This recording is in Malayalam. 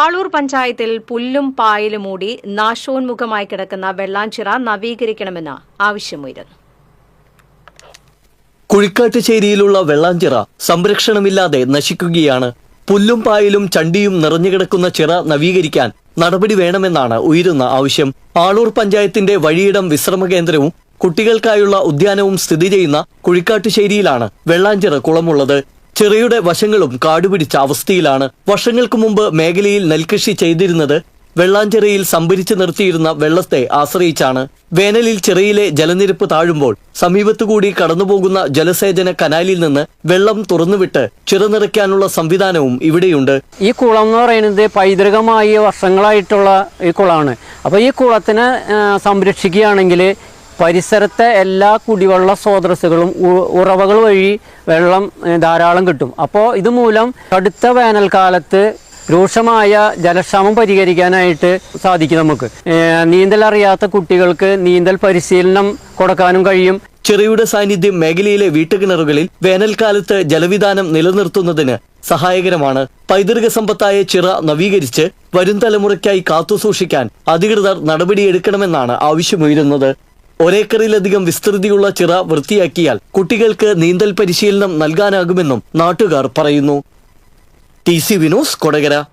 ആളൂർ പഞ്ചായത്തിൽ പുല്ലും പായലും മൂടി നാശോന്മുഖമായി കിടക്കുന്ന വെള്ളാഞ്ചിറ നവീകരിക്കണമെന്ന് ആവശ്യമുയരുന്നു. കുഴിക്കാട്ടുശ്ശേരിയിലുള്ള വെള്ളാഞ്ചിറ സംരക്ഷണമില്ലാതെ നശിക്കുകയാണ്. പുല്ലും പായലും ചണ്ടിയും നിറഞ്ഞുകിടക്കുന്ന ചിറ നവീകരിക്കാൻ നടപടി വേണമെന്നാണ് ഉയരുന്ന ആവശ്യം. ആളൂർ പഞ്ചായത്തിന്റെ വഴിയിടം വിശ്രമ കേന്ദ്രവും കുട്ടികൾക്കായുള്ള ഉദ്യാനവും സ്ഥിതി ചെയ്യുന്ന കുഴിക്കാട്ടുശ്ശേരിയിലാണ് വെള്ളാഞ്ചിറ കുളമുള്ളത്. ചിറയുടെ വശങ്ങളും കാടുപിടിച്ച അവസ്ഥയിലാണ്. വർഷങ്ങൾക്ക് മുമ്പ് മേഖലയിൽ നെൽകൃഷി ചെയ്തിരുന്നത് വെള്ളാഞ്ചെറിയിൽ സംഭരിച്ചു നിർത്തിയിരുന്ന വെള്ളത്തെ ആശ്രയിച്ചാണ്. വേനലിൽ ചെറിയിലെ ജലനിരപ്പ് താഴുമ്പോൾ സമീപത്തുകൂടി കടന്നുപോകുന്ന ജലസേചന കനാലിൽ നിന്ന് വെള്ളം തുറന്നുവിട്ട് ചിറനിറയ്ക്കാനുള്ള സംവിധാനവും ഇവിടെയുണ്ട്. ഈ കുളം എന്ന് പറയുന്നത് പൈതൃകമായി വർഷങ്ങളായിട്ടുള്ള ഈ കുളമാണ് അപ്പോൾ ഈ കുളത്തിനെ സംരക്ഷിക്കുകയാണെങ്കിൽ പരിസരത്തെ എല്ലാ കുടിവെള്ള സ്രോതസ്സുകളും ഉറവകൾ വഴി വെള്ളം ധാരാളം കിട്ടും. അപ്പോൾ ഇതുമൂലം അടുത്ത വേനൽക്കാലത്ത് രൂക്ഷമായ ജലക്ഷാമം പരിഹരിക്കാനായിട്ട് സാധിക്കും നമുക്ക്. നീന്തൽ അറിയാത്ത കുട്ടികൾക്ക് നീന്തൽ പരിശീലനം കൊടുക്കാനും കഴിയും. ചെറിയുടെ സാന്നിധ്യം മേഖലയിലെ വീട്ടുകിണറുകളിൽ വേനൽക്കാലത്ത് ജലവിധാനം നിലനിർത്തുന്നതിന് സഹായകരമാണ്. പൈതൃക സമ്പത്തായ ചിറ നവീകരിച്ച് വരും തലമുറയ്ക്കായി കാത്തുസൂക്ഷിക്കാൻ അധികൃതർ നടപടിയെടുക്കണമെന്നാണ് ആവശ്യമുയരുന്നത്. ഒരേക്കറിലധികം വിസ്തൃതിയുള്ള ചിറ വൃത്തിയാക്കിയാൽ കുട്ടികൾക്ക് നീന്തൽ പരിശീലനം നൽകാനാകുമെന്നും നാട്ടുകാർ പറയുന്നു. T C Vinos Kodakara.